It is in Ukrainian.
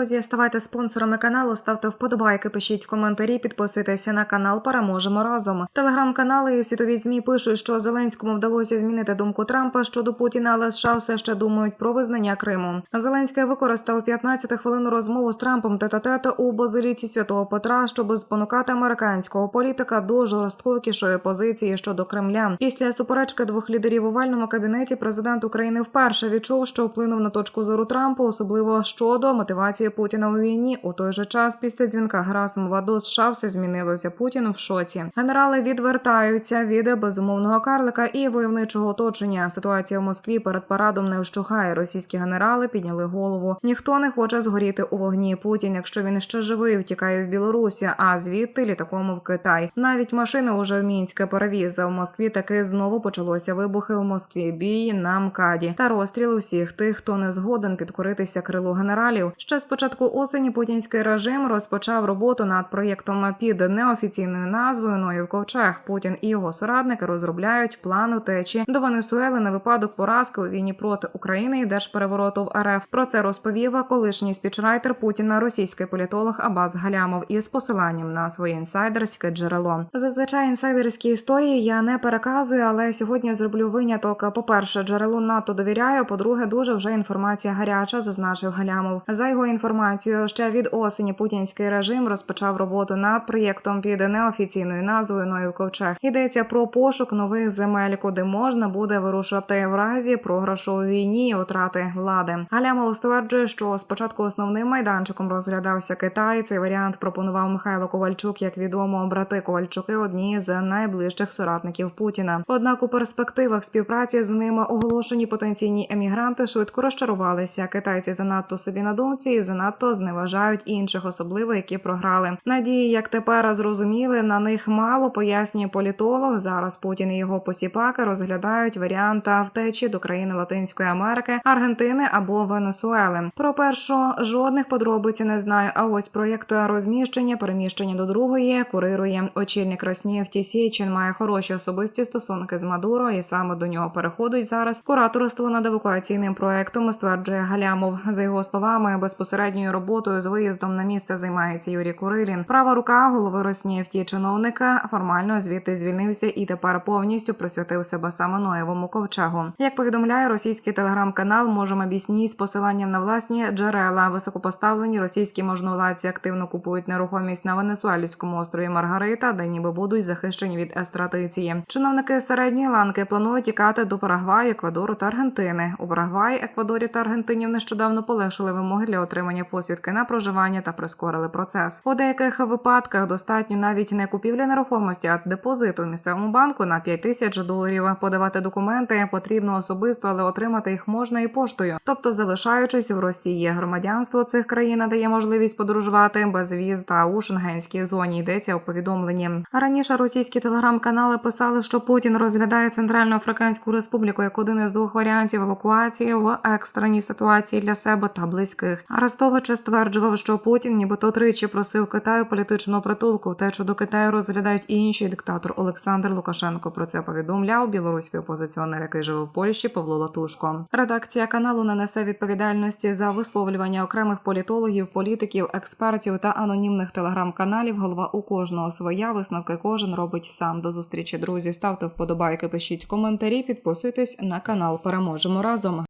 Друзі, ставайте спонсорами каналу, ставте вподобайки, пишіть коментарі, підписуйтеся на канал. Переможемо разом. Телеграм-канали і світові змі пишуть, що Зеленському вдалося змінити думку Трампа щодо Путіна, але США все ще думають про визнання Криму. Зеленський використав 15 хвилинну розмову з Трампом тета-тета у базиліці святого Петра, щоб спонукати американського політика до жорсткішої позиції щодо Кремля. Після суперечки двох лідерів у овальному кабінеті президент України вперше відчув, що вплинув на точку зору Трампа, особливо щодо мотивації Путіна у війні. У той же час після дзвінка Герасимова до США все змінилося. Путін в шоці. Генерали відвертаються від безумовного карлика і войовничого оточення. Ситуація в Москві перед парадом не вщухає. Російські генерали підняли голову. Ніхто не хоче згоріти у вогні. Путін, якщо він ще живий, втікає в Білорусі, а звідти літаком в Китай. Навіть машини уже в Мінське перевіз. В Москві таки знову почалося вибухи у Москві. Бій на МКАДі та розстріл усіх тих, хто не згоден підкоритися крилу генералів. Ще з початку осені путінський режим розпочав роботу над проєктом під неофіційною назвою Ноїв Ковчег. Путін і його соратники розробляють план утечі до Венесуели на випадок поразки у війні проти України і держперевороту в РФ. Про це розповів колишній спічрайтер Путіна, російський політолог Абаз Галямов із посиланням на своє інсайдерське джерело. Зазвичай інсайдерські історії я не переказую, але сьогодні зроблю виняток. По перше, джерелу НАТО довіряю. По-друге, дуже вже інформація гаряча, зазначив Галямов. За його інформацією, ще від осені путінський режим розпочав роботу над проєктом під неофіційною назвою Ноїв Ковчег. Йдеться про пошук нових земель, куди можна буде вирушати в разі програшу у війні і втрати влади. Галямов стверджує, що спочатку основним майданчиком розглядався Китай. Цей варіант пропонував Михайло Ковальчук. Як відомо, брати Ковальчуки одні з найближчих соратників Путіна. Однак у перспективах співпраці з ними оголошені потенційні емігранти швидко розчарувалися. Китайці занадто собі на думці і занадто зневажають інших, особливо які програли. Надії, як тепер зрозуміли, на них мало пояснює політолог. Зараз Путін і його посіпаки розглядають варіанта втечі до країни Латинської Америки, Аргентини або Венесуели. Про першу жодних подробиць не знаю. А ось проєкт розміщення, переміщення до другої курирує очільник Роснєв Тісєйчин має хороші особисті стосунки з Мадуро, і саме до нього переходить зараз кураторство над евакуаційним проектом. Стверджує Галямов. За його словами, безпосередньою роботою з виїздом на місце займається Юрій Курилін. Права рука голови Роснєфті чиновника формально звідти звільнився і тепер повністю присвятив себе саме Ноєвому ковчегу. Як повідомляє російський телеграм-канал, можемо об'ясні з посиланням на власні джерела. Високопоставлені російські можновладці активно купують нерухомість на Венесуельському острові Маргарита, де ніби будуть захищені від естратиції. Чиновники середньої ланки планують тікати до Парагваю, Еквадору та Аргентини. У Парагваї, Еквадорі та Аргентині нещодавно полегшили вимоги для отримання посвідки на проживання та прискорили процес. У деяких випадках достатньо навіть не купівлі нерухомості, а депозиту в місцевому банку на 5 тисяч доларів. Подавати документи потрібно особисто, але отримати їх можна і поштою. Тобто, залишаючись в Росії, громадянство цих країн надає можливість подорожувати без віз та у шенгенській зоні. Йдеться у повідомленні. Раніше російські телеграм-канали писали, що Путін розглядає Центральну Африканську Республіку як один із двох варіантів евакуації в екстреній ситуації для себе та близьких. Арестович стверджував, що Путін, нібито тричі просив Китаю політичного притулку. Втечу до Китаю розглядають і інший диктатор Олександр Лукашенко. Про це повідомляв білоруський опозиціонер, який живе в Польщі Павло Латушко. Редакція каналу не несе відповідальності за висловлювання окремих політологів, політиків, експертів та анонімних телеграм-каналів. Голова у кожного своя висновки кожен робить сам. До зустрічі, друзі. Ставте вподобайки, пишіть коментарі, підписуйтесь на канал. Переможемо разом.